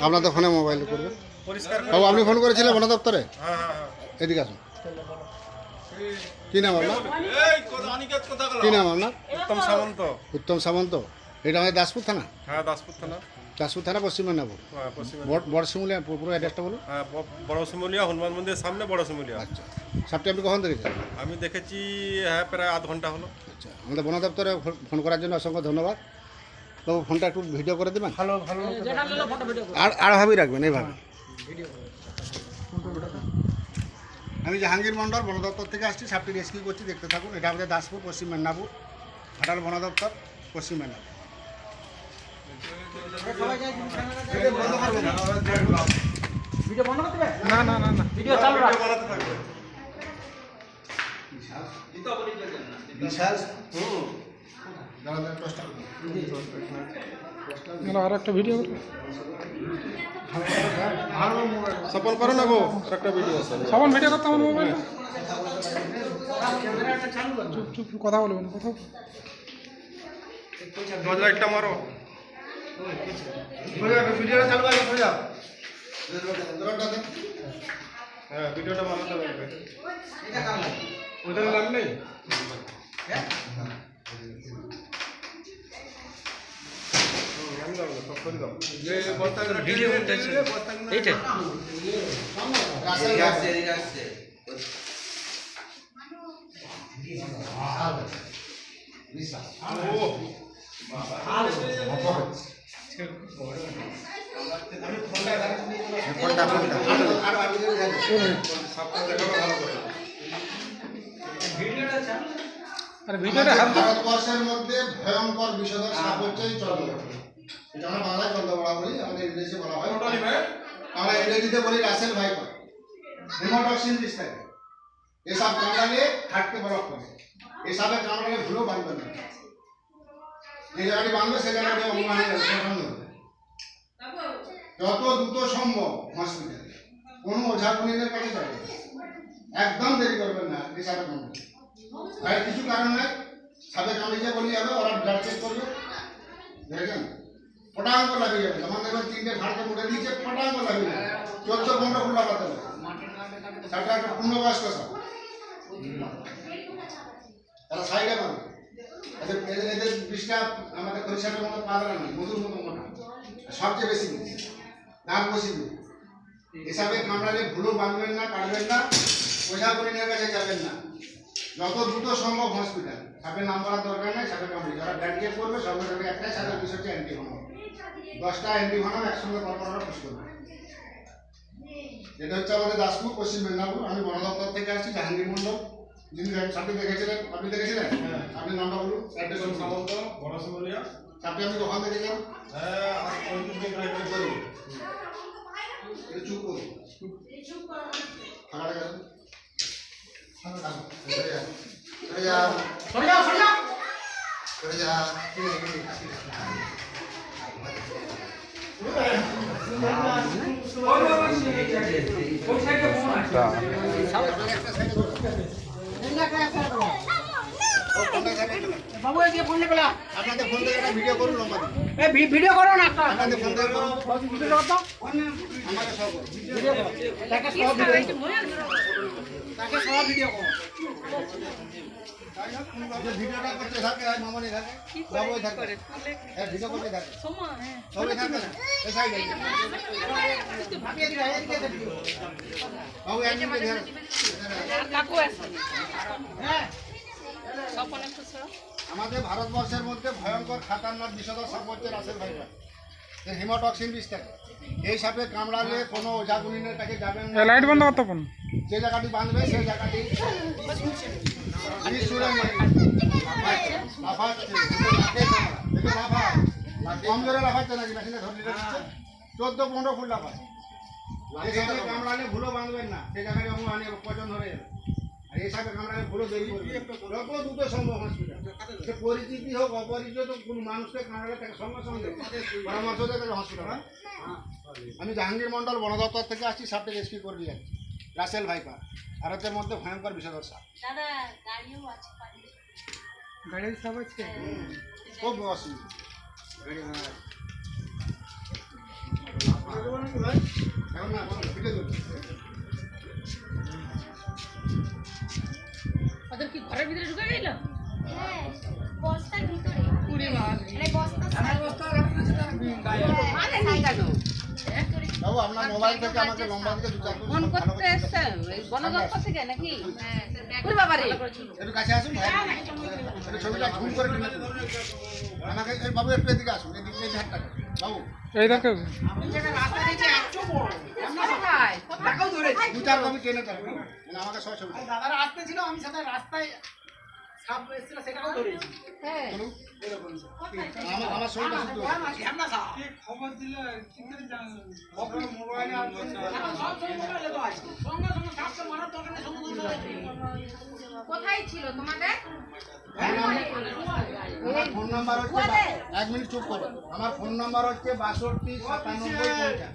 আপনাদের ফোনে মোবাইল করবেন। পরিষ্কার বাবু আপনি ফোন করেছিলেন বন দপ্তরে? হ্যাঁ হ্যাঁ হ্যাঁ। এদিকে আসুন। কি নাম আপনার? কি নাম আপনার? উত্তম সামন্ত। উত্তম সামন্ত। এটা আমাদের দাসপুর থানা? হ্যাঁ দাসপুর থানা। দাসপুর থানা পশ্চিম মেদিনীপুর। হ্যাঁ, পশ্চিমে বড়- শিমুলিয়া পুরো অ্যাড্রেসটা বলুন। বড় শিমুলিয়া হনুমান মন্দিরের সামনে বড় শিমুলিয়া। আচ্ছা। সাপটি আপনি কখন দেখেছেন? আমি দেখেছি হ্যাঁ প্রায় আধ ঘণ্টা হলো। আচ্ছা। আমাদের বন দপ্তরে ফোন করার জন্য অসংখ্য ধন্যবাদ। বাবু ফোনটা একটু ভিডিও করে দেবেন? ভালো ভালো। আর আরভাবেই রাখবেন এইভাবে। আমি জাহাঙ্গীর মন্ডল বন দপ্তর থেকে আসছি সাপটি রেস্কিউ করছি দেখতে থাকুন। এটা আমাদের দাসপুর পশ্চিম মেদিনীপুর ঘাটাল বন দপ্তর পশ্চিম মেদিনীপুর। না না না না। ভিডিও চালু রাখ। বিশাল? আর একটা ভিডিও সফল করো না গো একটা ভিডিও আছে সবান ভিডিও করতে আমার মোবাইল চুপ চুপ কথা বলবেন কথা বলবেন। নজর একটা মারো ভিডিওটা চালু আছে সোজা হ্যাঁ ভিডিওটা বানাতে হবে ওদের নাম নেই ভিডিও এইটা। আর ভিডিওটা হাত মধ্যে ভয়ঙ্কর বিষধর সাপ হচ্ছে এই চন্দ্রবড়া এটা আমরা বাংলায় চন্দ্রবড়া বলি আমাদের ইংরেজি বলা হয়। আমরা ইংরেজিতে বলি রাসেল ভাইপার হেমাটক্সিন বিষ থাকে এই সাপ কামড়ালে হাঁটতে বরফ করে এই সাপের কামড়ালে ভুলো বাঁধবে না। যে জায়গাটি বাঁধবে সেই জায়গাটি হবে যত দ্রুত সম্ভব হসপিটালে কোনো ওঝা গুণীদের কাছে যাবে একদম দেরি করবেন না এই কামড়ালে। আর কিছু কারণ সাপে কামড়িয়ে বলি যাবে ওরা ব্লাড চেক করবে। দেখেছেন? পটাং করে লাগিয়ে যাবে। যেমন দেখবেন তিনটে ঘাটকে মুড়ে দিয়েছে পটাং করে লাগিয়ে যাবে। পনেরো ফুল লাগাতে হবে সাপটা একটা পূর্ণবয়স্ক সাপ তারা সাইডে পাবে এদের এদের এদের বিষটা আমাদের খরিষাটের মতো পাতলা নেই মধুর মতো মোটা। সবচেয়ে বেশি বেশি মিষ্টি। এসবে কামড়ালে ভুলো বাঁধবেন না, কাটবেন না, ওঝা করিনের কাছে যাবেন না। যত দ্রুত সম্ভব হসপিটাল সাপের নাম বলার দরকার নেই, সাপের কামড়ি যারা চেক করবে সঙ্গে সঙ্গে একটাই সাপের বিষয় হচ্ছে অ্যান্টিভনম দশটা অ্যান্টিভনম একসঙ্গে কর্পোরেটর পুষ করবে। এটা হচ্ছে আমাদের দাসপুর পশ্চিম মেদিনীপুর। আমি বন দপ্তর থেকে আসছি জাহাঙ্গীর মন্ডল যিনি সাপটি দেখেছিলেন? আপনি দেখেছিলেন? আপনি নামটা বলুন। অ্যাড্রেস বলুন সাপটি আপনি কখন দেখেছেন হ্যাঁ আর পঁয়ত্রিশ দিন আগে করুন চুপ করুন ফাঁকাটা গেছে। সরে যা সরে যা সরে যা বাবু যে ফোন পেলা আপনাদের ফোন থেকে একটা ভিডিও করুন দিন এই ভিডিও করো না একটা আপনাদের ফোন থেকে ভিডিও করো তো আমাকে সব। ভিডিও করো। তাকে সব। ভিডিও তাকে সব ভিডিও করো। ভিডিওটা করতে থাকে আর মামনি থাকে সবই থাকে। হ্যাঁ ভিডিও করতে থাকে। সবই থাকে। না এই সাইডে ভাবিয়ে দিবা এদিকে এদিকে বাবু একদিন কাকু আছে হ্যাঁ। স্বপন একটু সরো। আমাদের ভারতবর্ষের মধ্যে ভয়ঙ্কর খাতারনাক বিষধর সাপ হচ্ছে রাসেল ভাইপার এর হিমোটক্সিন বিষ থাকে এই সাপে কামড়ালে কোনো ওঝাগুনিনের কাছে যাবেন লাইট বন্ধ করতে কোন যে জায়গাটি বাঁধবে সেই জায়গাটি লাফাচ্ছে লাফাচ্ছে। কম জোরে লাফাচ্ছে নাকি? মেশিনে ধরে দিচ্ছে চোদ্দ পনেরো লাফায় এই কামড়ালে ভুলো বাঁধবেন না। সেই জায়গাটি অঙ্গ আনে পচন ধরে যাবে। আর এই সাপে কামড়ালে ভুলো দেরি করবে যত দ্রুত সম্ভব হসপিটাল। সে পরিচিতি হোক অপরিচিত কোন মানুষকে কামড়ালে তাকে সঙ্গে সঙ্গে পরামর্শ দিয়ে তাকে হসপিটাল আমি জাহাঙ্গীর মন্ডল বন দপ্তর থেকে আসছি সাপটা রেস্কিউ করে নিয়ে যাচ্ছি। রাসেল ভাইপার ভারতের মধ্যে ভয়ঙ্কর বিষধর সাপ। দাদা গাড়িও আছে পাঠিয়ে গাড়ির সব আছে? খুব অসুবিধা গাড়ি এখন না ফোন করতে এসছেন এই বনদপ্তর থেকে নাকি? ওরে বাবা রে একটু কাছে আসুন ছবিটা ঝুম করে আমাকে এই বাবু একটু এদিকে আসুন এদিকে এই ধারটা বাবু। এই দেখো। কোথায়? তাকেও ধরেছি দু চার কপি টেনে দেন মানে আমাকে সব ছবি দাদারা আসতে ছিল আমি সাথে রাস্তায় সাপ এসেছিল সেটাও ধরেছি। হ্যাঁ। আমার আমার শুধু ঝ্যামনা খবর দিলে কি করে জানবেন মোবাইলে সব মোবাইলে তো আছে সঙ্গে সঙ্গে সাপটা মারার দরকার নেই সঙ্গে সঙ্গে ধরে দিই। কোথায় ছিল তোমাদের? আমার ফোন নাম্বার হচ্ছে এক মিনিট চুপ করো। আমার ফোন নাম্বার হচ্ছে বাষট্টি সাতানব্বই পঞ্চাশ।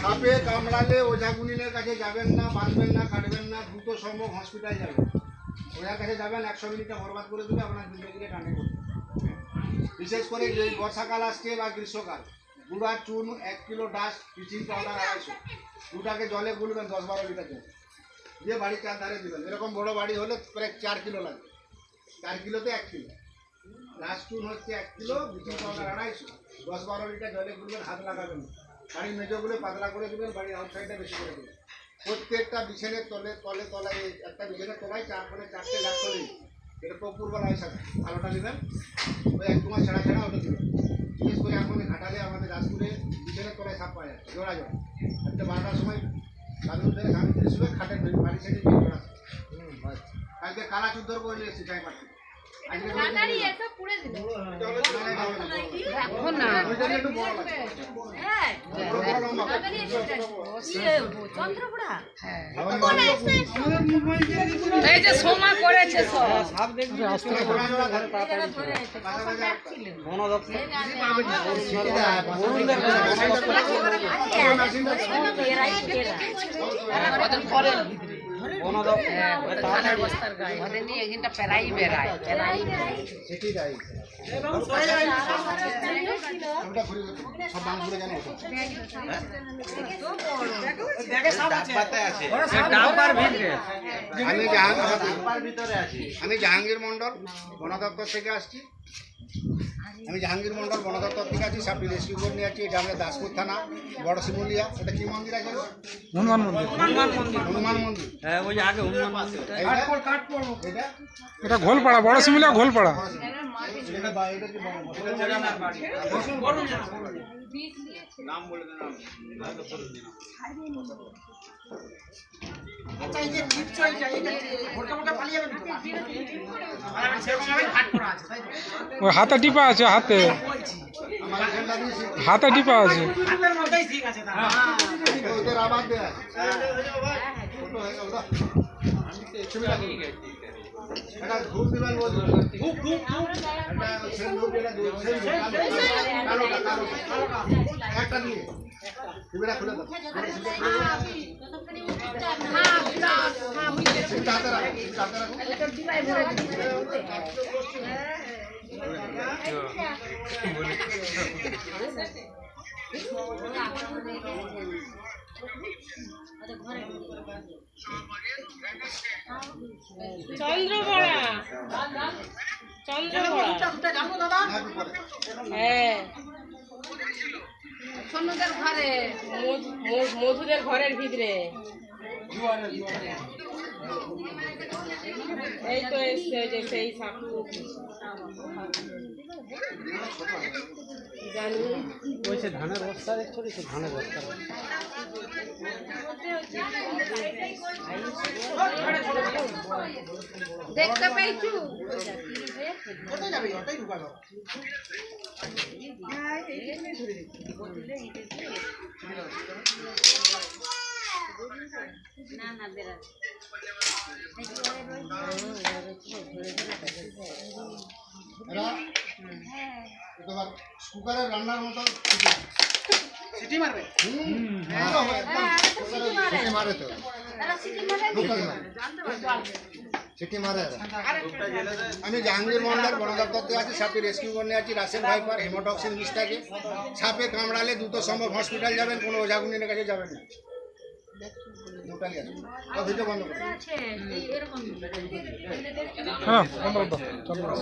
সাপে কামড়ালে ওঝাগুনিনের কাছে যাবেন না, বাঁধবেন না, কাটবেন না, দ্রুত সম্ভব হসপিটাল যাবেন। ওঝার কাছে যাবেন, একশো মিনিটে বরবাদ করে দেবে আপনার জিন্দগিকে টানে করবে বিশেষ করে যে বর্ষাকাল আসছে বা গ্রীষ্মকাল, গুঁড়া, চুন, এক কিলো ডাস্ট ব্লিচিং পাউডার আড়াইশো। দুটাকে জলে গুলবেন, দশ বারো লিটার জল। দিয়ে বাড়ির চার ধারে দিবেন। এরকম বড় বাড়ি হলে প্রায় চার কিলো লাগবে। চার কিলোতে এক কিলো। ডাস্ট হচ্ছে এক কিলো ব্লিচিং পাউডার আড়াইশো। দশ বারো লিটার জলে গুলবেন হাত লাগাবেন। বাড়ির মেজোগুলো পাতলা করে দেবেন, বাড়ির আউটসাইডটা বেশি করে দেবেন। প্রত্যেকটা বিছানের তলে তলে তলায় একটা বিছানের তলায় চার করে চারটে লাখ করে এটা কপুরবেলা হিসাবে আলোটা নেবেন। ওই এক তোমার ছেঁড়া ছেঁড়া ওটা দেবেন। বিশেষ করে এখন ঘাটালে আমাদের রাজপুরে বিছানের তলায় সাপ পাওয়া যায়, জোড়া জোড়া একটা বারোটার সময় স্বামী ধরে স্বামী ধরে খাটের বাড়ি গিয়ে জোড়া কালকে কালা চুদ্দর করে নিয়ে এসেছি লাগে হ্যাঁ। চন্দ্রপুরা? এই যে সময় করেছে সব। জোড়া হ্যাঁ, আমি জাহাঙ্গীর আমি জাহাঙ্গীর মন্ডল বন দপ্তর থেকে আসছি। আমি জাহাঙ্গীর মন্ডল বন দপ্তর থেকে আছি সাপটি রেস্কিউ করে নিয়ে আছি এটা আমাদের দাসপুর থানা বড় শিমুলিয়া এটা কি মন্দির আছে? হনুমান মন্দির। হনুমান মন্দির। হ্যাঁ ওই আগে হনুমান এটা এটা ঘোলপাড়া বড় শিমুলিয়া ঘোলপাড়া। এটা বা- এটা কি বড়? মন্দির? আচ্ছা এই যে জিপ চলছে এটা ভোটকা ভোটকা পালিয়ে যাবেন তো সেরকম ভাবে ঘাট করা আছে তাই তো হাতে টিপা আছে হাতে। হাতে টিপা আছে। মধ্যেই ঠিক আছে ওদের আবার দেয়া হয়ে গেল একটা দিয়ে ছবিটা খুলে দাও। ছবিটা জানো দাদা হ্যাঁ, ঘরে। মধু- মধু- মধুদের ঘরের ভিতরে। এই তো এসছে যে সেই সাপু। জানি। ধানের বস্তা দেখছ? ধানের বস্তা। দেখতে পেয়েছু? না না এরা কুকারের রান্নার মতো সিটি মারবে? হুম। সিটি মারে তো সিটি মারে। আমি জাহাঙ্গীর মন্ডল বন দপ্তরতে আছি সাপে রেস্কিউ করতে আছি রাসেল ভাইপার হেমোটক্সিন বিষটাকে সাপে কামড়ালে দ্রুত সম্ভব হসপিটাল যাবেন কোনো ওঝাগুনির কাছে যাবেন না। হ্যাঁ করো,